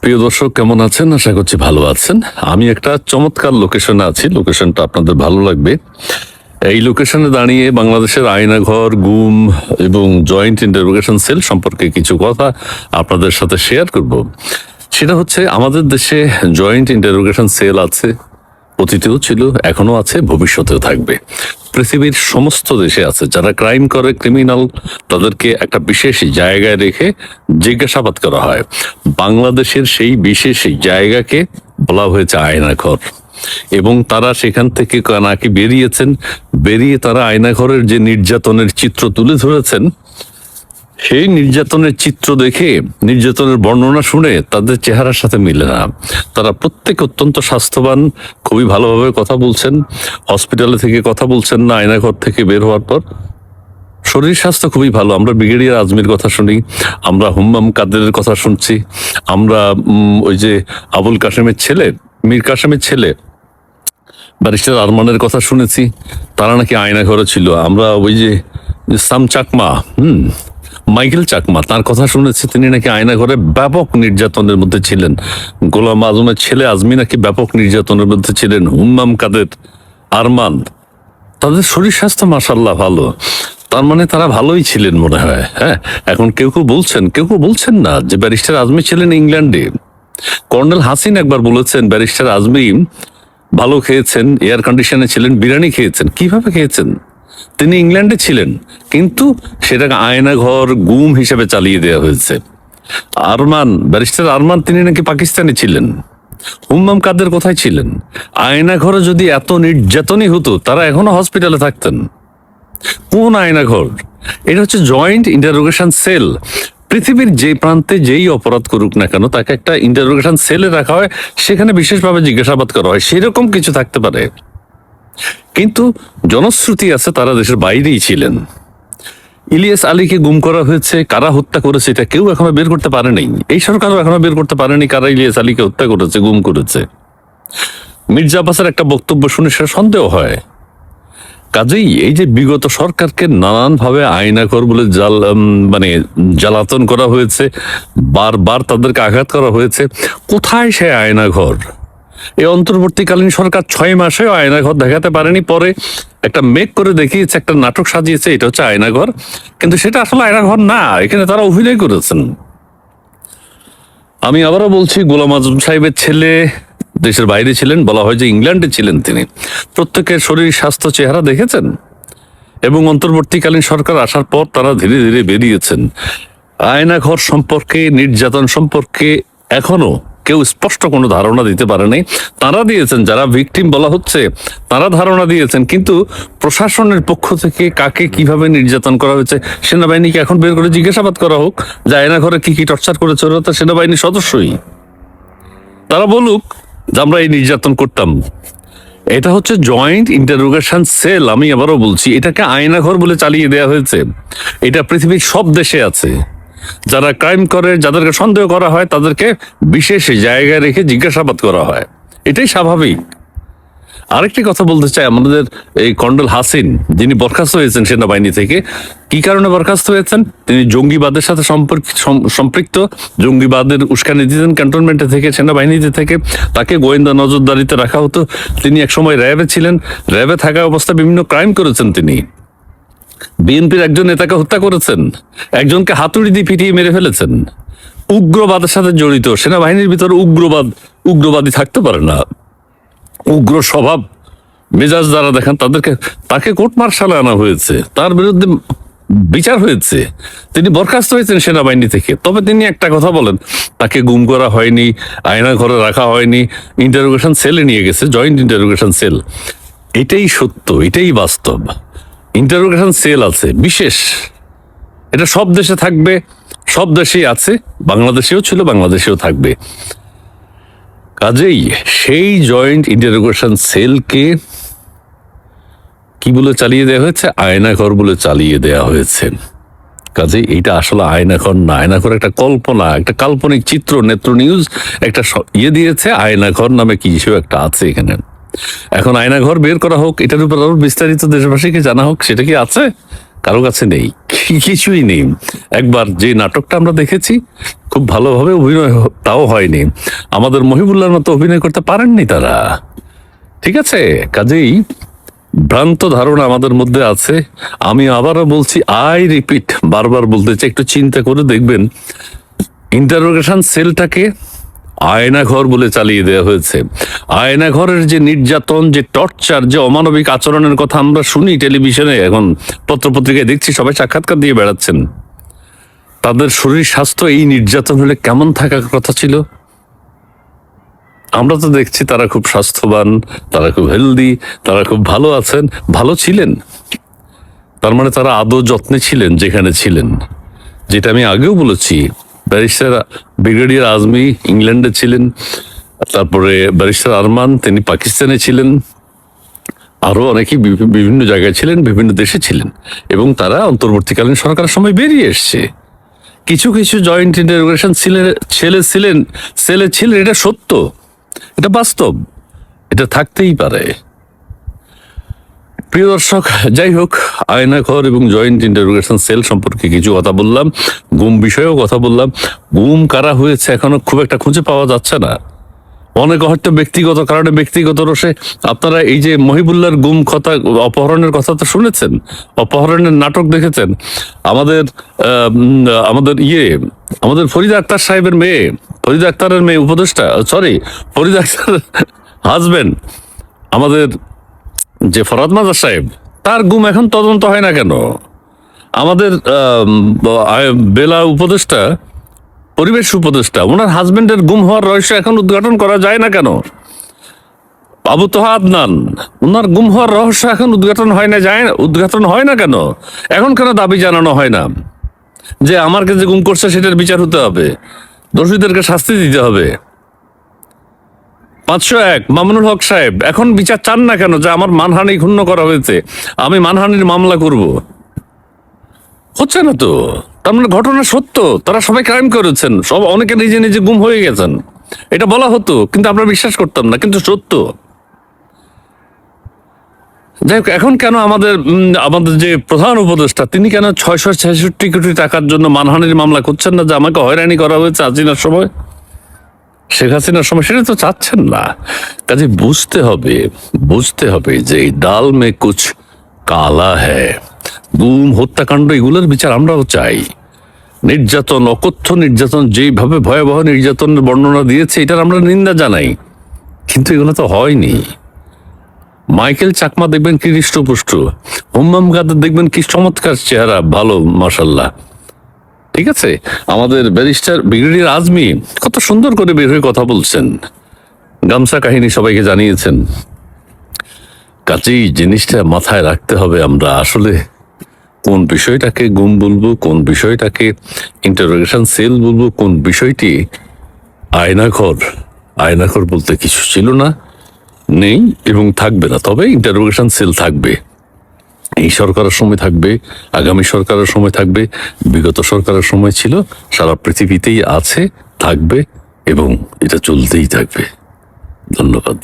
প্রিয় দর্শক, কেমন আছেন? আশা করছি ভালো আছেন। আমি একটা চমৎকার লোকেশনে আছি। লোকেশনটা আপনাদের ভালো লাগবে। এই লোকেশনে দাঁড়িয়ে বাংলাদেশের আয়নাঘর, গুম এবং জয়েন্ট ইন্টারোগেশন সেল সম্পর্কে কিছু কথা আপনাদের সাথে শেয়ার করব। সেটা হচ্ছে, আমাদের দেশে জয়েন্ট ইন্টারোগেশন সেল আছে। অতীতেও ছিল এখনও আছে, ভবিষ্যতেও থাকবে। পৃথিবীর সমস্ত দেশে আছে যারা ক্রাইম করে, ক্রিমিনাল, তাদেরকে একটা বিশেষ জায়গায় রেখে জিজ্ঞাসাবাদ করা হয়। বাংলাদেশের সেই বিশেষ জায়গাকে বলা হয়েছে আয়নাঘর। এবং তারা সেখান থেকে নাকি বেরিয়েছেন, বেরিয়ে তারা আয়নাঘরের যে নির্যাতনের চিত্র তুলে ধরেছেন সেই নির্যাতনের চিত্র দেখে, নির্যাতনের বর্ণনা শুনে তাদের চেহারার সাথে মিলে না। তারা প্রত্যেক অত্যন্ত স্বাস্থ্যবান, খুবই ভালোভাবে কথা বলছেন, হসপিটালে থেকে কথা বলছেন না, আয়নাঘর থেকে বের হওয়ার পর। শরীর স্বাস্থ্য খুবই ভালো, আমরা ব্রিগেডিয়ার আজমির কথা শুনি, আমরা হুম্মাম কাদেরের কথা শুনছি, আমরা ওই যে আবুল কাশেমের ছেলে, মীর কাশেমের ছেলে, ব্যারিস্টার আরমানের কথা শুনেছি, তারা নাকি আয়না ঘরে ছিল। আমরা ওই যে সাম চাকমা হুম মাইকেল চাকমা, তার কথা শুনেছি তিনি নাকি আয়না ঘরে ব্যাপক নির্যাতনের মধ্যে ছিলেন। গোলাম আজমের ছেলে আজমি নাকি ব্যাপক নির্যাতনের মধ্যে ছিলেন। হুম্মাম কাদের, আরমান, তাদের শরীর স্বাস্থ্য মাসাল্লাহ ভালো। তার মানে তারা ভালোই ছিলেন মনে হয় হ্যাঁ? এখন কেউ কেউ বলছেন, কেউ কেউ বলছেন না যে ব্যারিস্টার আজমি ছিলেন ইংল্যান্ডে। কর্নেল হাসিন একবার বলেছেন, ব্যারিস্টার আজমি ভালো খেয়েছেন, এয়ার কন্ডিশনে ছিলেন, বিরিয়ানি খেয়েছেন। কীভাবে খেয়েছেন? তিনি ইংল্যান্ডে ছিলেন, কিন্তু সেটাকে আয়নাঘর, গুম হিসেবে চালিয়ে দেওয়া হয়েছে। আরমান, ব্যারিস্টার আরমান, তিনি নাকি পাকিস্তানে ছিলেন। হুম্মাম কাদের কোথায় ছিলেন? আয়নাঘরে যদি এত নির্যাতনই হতো, তারা এখনও হসপিটালে থাকতেন। কোন আয়নাঘর? এটা হচ্ছে জয়েন্ট ইন্টারোগেশন সেল। পৃথিবীর যে প্রান্তে যেই অপরাধ করুক না কেন, তাকে একটা ইন্টারোগেশন সেলে রাখা হয়, সেখানে বিশেষভাবে জিজ্ঞাসাবাদ করা হয়। সেরকম কিছু থাকতে পারে। কিন্তু জনশ্রুতি আছে তারা দেশের বাইরেই ছিলেন। ইলিয়াস আলীকে গুম করা হয়েছে, কারা হত্যা করেছে এটা কেউ এখনও বের করতে পারেনি। এই সরকারও এখনও বের করতে পারেনি কারা ইলিয়াস আলীকে হত্যা করেছে, গুম করেছে। মির্জা আব্বাসের একটা বক্তব্য শুনে সেটা সন্দেহ হয়। কাজেই এই যে বিগত সরকারকে নানানভাবে আয়নাঘর বলে জাল মানে জ্বালাতন করা হয়েছে, বারবার তাদেরকে আঘাত করা হয়েছে, কোথায় সে আয়নাঘর? এই অন্তর্বর্তীকালীন সরকার ছয় মাসে আয়নাঘর দেখাতে পারেনি। পরে একটা মেক করে দেখিয়েছে, একটা নাটক সাজিয়েছে, এটা হচ্ছে আয়নাঘর। কিন্তু সেটা আসলে আয়নাঘর না, এখানে তারা অভিনয় করেছেন। আমি আবারও বলছি, গোলাম আজম সাহেবের ছেলে দেশের বাইরে ছিলেন, বলা হয় যে ইংল্যান্ডে ছিলেন তিনি। প্রত্যেকের শরীর, স্বাস্থ্য, চেহারা দেখেছেন? এবং অন্তর্বর্তীকালীন সরকার আসার পর তারা ধীরে ধীরে বেরিয়েছেন। আয়নাঘর সম্পর্কে, নির্যাতন সম্পর্কে এখনও কেউ স্পষ্ট কোনো ধারণা দিতে পারেনি তারা দিয়েছেন, যারা ভিকটিম বলা হচ্ছে, তারা ধারণা দিয়েছেন, কিন্তু প্রশাসনের পক্ষ থেকে কাকে কীভাবে নির্যাতন করা হয়েছে সেনাবাহিনীকে এখন বের করে জিজ্ঞাসাবাদ করা হোক। যে আয়নাঘরে কি কি টর্চার করেছে ওরা তো সেনাবাহিনীর সদস্যই। তারা বলুক যে আমরা এই নির্যাতন করতাম। এটা হচ্ছে জয়েন্ট ইন্টারোগেশন সেল আমি আবারও বলছি, এটাকে আয়নাঘর বলে চালিয়ে দেওয়া হয়েছে। এটা পৃথিবীর সব দেশে আছে। যারা ক্রাইম করে, যাদেরকে সন্দেহ করা হয়, তাদেরকে বিশেষ জায়গায় রেখে জিজ্ঞাসাবাদ করা হয়। এটাই স্বাভাবিক। আরেকটি কথা বলতে চাই, আমাদের এই কর্নেল হাসিন, যিনি বরখাস্ত হয়েছেন সেনাবাহিনী থেকে, কি কারণে বরখাস্ত হয়েছেন? তিনি জঙ্গিবাদের সাথে সম্পর্ক, সম- সম্পৃক্ত, জঙ্গিবাদের উস্কানি দিতেন ক্যান্টনমেন্টে থেকে, সেনাবাহিনীতে থেকে, তাকে গোয়েন্দা নজরদারিতে রাখা হতো। তিনি একসময় র্যাবে ছিলেন। র্যাবে থাকা অবস্থায় বিভিন্ন ক্রাইম করেছেন তিনি। বিএনপির একজন নেতাকে হত্যা করেছেন, একজনকে হাতুড়ি দিয়ে পিটিয়ে মেরে ফেলেছেন। উগ্রবাদের সাথে জড়িত সেনাবাহিনীর ভিতরে উগ্রবাদ, উগ্রবাদী থাকতে পারে না। উগ্র স্বভাব, মেজাজ যারা দেখেন, তাদেরকে, তাকে কোর্ট মার্শালে আনা হয়েছে। তার বিরুদ্ধে বিচার হয়েছে। তিনি বরখাস্ত হয়েছেন সেনাবাহিনী থেকে। তবে তিনি একটা কথা বলেন, তাকে গুম করা হয়নি, আয়না ঘরে রাখা হয়নি ইন্টারোগেশন সেলে নিয়ে গেছে জয়েন্ট ইন্টারোগেশন সেল এটাই সত্য, এটাই বাস্তব। ইন্টারোগেশন সেল আছে, বিশেষ। এটা সব দেশে থাকবে, সব দেশেই আছে, বাংলাদেশেও ছিল, বাংলাদেশেও থাকবে। কাজেই সেই জয়েন্ট ইন্টারোগেশন সেলকে কি বলে চালিয়ে দেওয়া হয়েছে? আয়নাঘর বলে চালিয়ে দেওয়া হয়েছে। কাজে এইটা আসলে আয়নাঘর না, আয়নাঘর একটা কল্পনা, একটা কাল্পনিক চিত্র, নেত্র নিউজ একটা ইয়ে দিয়েছে, আয়নাঘর নামে কি একটা আছে এখানে। এখন আয়নাঘর বের করা হোক, এটার উপর আরও বিস্তারিত দেশবাসীকে জানা হোক, সেটা কি আছে? কারও কাছে নেই। কিছুই নেই। একবার যে নাটকটা আমরা দেখেছি, খুব ভালোভাবে অভিনয় তাও হয়নি। আমাদের মহিবুল্লাহর মতো অভিনয় করতে পারেননি তারা। ঠিক আছে? কাজেই ভ্রান্ত ধারণা আমাদের মধ্যে আছে। আমি আবারও বলছি, আই রিপিট, বারবার বলতে চাই, একটু চিন্তা করে দেখবেন। ইন্টারোগেশন সেলটাকে আয়না ঘর বলে চালিয়ে দেওয়া হয়েছে। আয়না ঘরের যে নির্যাতন, যে টর্চার, যে অমানবিক আচরণের কথা আমরা শুনি টেলিভিশনে, এখন পত্রপত্রিকায় দেখছি, সবাই সাক্ষাৎকার দিয়ে বেড়াচ্ছেন। তাদের শরীর স্বাস্থ্য এই নির্যাতন হলে কেমন থাকার কথা ছিল? আমরা তো দেখছি তারা খুব স্বাস্থ্যবান, তারা খুব হেলদি তারা খুব ভালো আছেন, ভালো ছিলেন। তার মানে তারা আদৌ যত্নে ছিলেন, যেখানে ছিলেন। যেটা আমি আগেও বলেছি ব্যারিস্টার ব্রিগেডিয়ার আজমি ইংল্যান্ডে ছিলেন, তারপরে ব্যারিস্টার আরমান, তিনি পাকিস্তানে ছিলেন, আরও অনেকেই বিভিন্ন জায়গায় ছিলেন, বিভিন্ন দেশে ছিলেন, এবং তারা অন্তর্বর্তীকালীন সরকারের সময় বেরিয়ে এসছে। কিছু কিছু জয়েন্ট ইন্টারোগেশন ছেলে ছিলেন ছেলে ছিলেন, এটা সত্য, এটা বাস্তব, এটা থাকতেই পারে। প্রিয় দর্শক, যাই হোক, আয়নাঘর এবং জয়েন্ট ইন্টারোগেশন সেল সম্পর্কে কিছু কথা বললাম, গুম বিষয়েও কথা বললাম। গুম কারা হয়েছে এখনও খুব একটা খুঁজে পাওয়া যাচ্ছে না। অনেক হয়তো ব্যক্তিগত কারণে ব্যক্তিগত রসে আপনারা এই যে মহিবুল্লার গুম কথা, অপহরণের কথা তো শুনেছেন, অপহরণের নাটক দেখেছেন। আমাদের আমাদের ইয়ে আমাদের ফরিদা আক্তার সাহেবের মেয়ে, ফরিদা আক্তারের মেয়ে উপদেষ্টা সরি ফরিদা আক্তার হাজবেন্ড আমাদের যে ফরাদ মাজার সাহেব, তার গুম এখন তদন্ত হয় না কেন? আমাদের বেলা উপদেষ্টা, পরিবেশ উপদেষ্টা, ওনার হাজবেন্ডের গুম হওয়ার রহস্য এখন উদ্ঘাটন করা যায় না কেন? আবু তোহা আদনান, ওনার গুম হওয়ার রহস্য এখন উদ্ঘাটন হয় না যায়, উদ্ঘাটন হয় না কেন? এখন কেন দাবি জানানো হয় না? যে আমার কাছে গুম করছে, সেটার বিচার হতে হবে। দোষীদেরকে শাস্তি দিতে হবে। পাঁচশো এক, মামুনুল হক সাহেব, এখন বিচার চান না কেন যে আমার মানহানি ক্ষুণ্ণ করা হয়েছে? আমি মানহানির মামলা করব। হচ্ছে না তো। তার মানে ঘটনা সত্য, তারা সবাই ক্রাইম করেছেন, সব অনেকে নিজে নিজে গুম হয়ে গেছেন। এটা বলা হতো, কিন্তু আমরা বিশ্বাস করতাম না, কিন্তু সত্য। যাই হোক, এখন কেন আমাদের আমাদের যে প্রধান উপদেষ্টা, তিনি কেন ছয়শো ছেষট্টি কোটি টাকার জন্য মানহানির মামলা করছেন না যে আমাকে হয়রানি করা হয়েছে আজিনার সময়? শেখ হাসিনার সময় তো চাচ্ছেন না। কাজে বুঝতে হবে বুঝতে হবে যে এই ডাল মে কুছ কালা হ্যায়। গুম, হত্যাকাণ্ড এগুলোর বিচার আমরাও চাই। নির্যাতন, অকথ্য নির্যাতন, যেইভাবে ভয়াবহ নির্যাতনের বর্ণনা দিয়েছে, এটার আমরা নিন্দা জানাই। কিন্তু এগুলো তো হয়নি। মাইকেল চাকমা দেখবেন কি হৃষ্টপুষ্ট হুম্মাম গাদের দেখবেন কি চমৎকার চেহারা। ভালো মাসাল্লাহ ঠিক আছে? আমাদের ব্যারিস্টার ব্রিগেডিয়ার আজমি কত সুন্দর করে বের হয়ে কথা বলছেন। গামছা কাহিনী সবাইকে জানিয়েছেন। কাজেই জিনিসটা মাথায় রাখতে হবে আমরা আসলে কোন বিষয়টাকে গুম বলব, কোন বিষয়টাকে ইন্টারোগেশন সেল বলব, কোন বিষয়টি আয়নাঘর। আয়নাঘর বলতে কিছু ছিল না, নেই এবং থাকবে না, তবে ইন্টারোগেশন সেল থাকবে। এই সরকারের সময় থাকবে, আগামী সরকারের সময় থাকবে, বিগত সরকারের সময় ছিল, সারা পৃথিবীতেই আছে, থাকবে এবং এটা চলতেই থাকবে। ধন্যবাদ।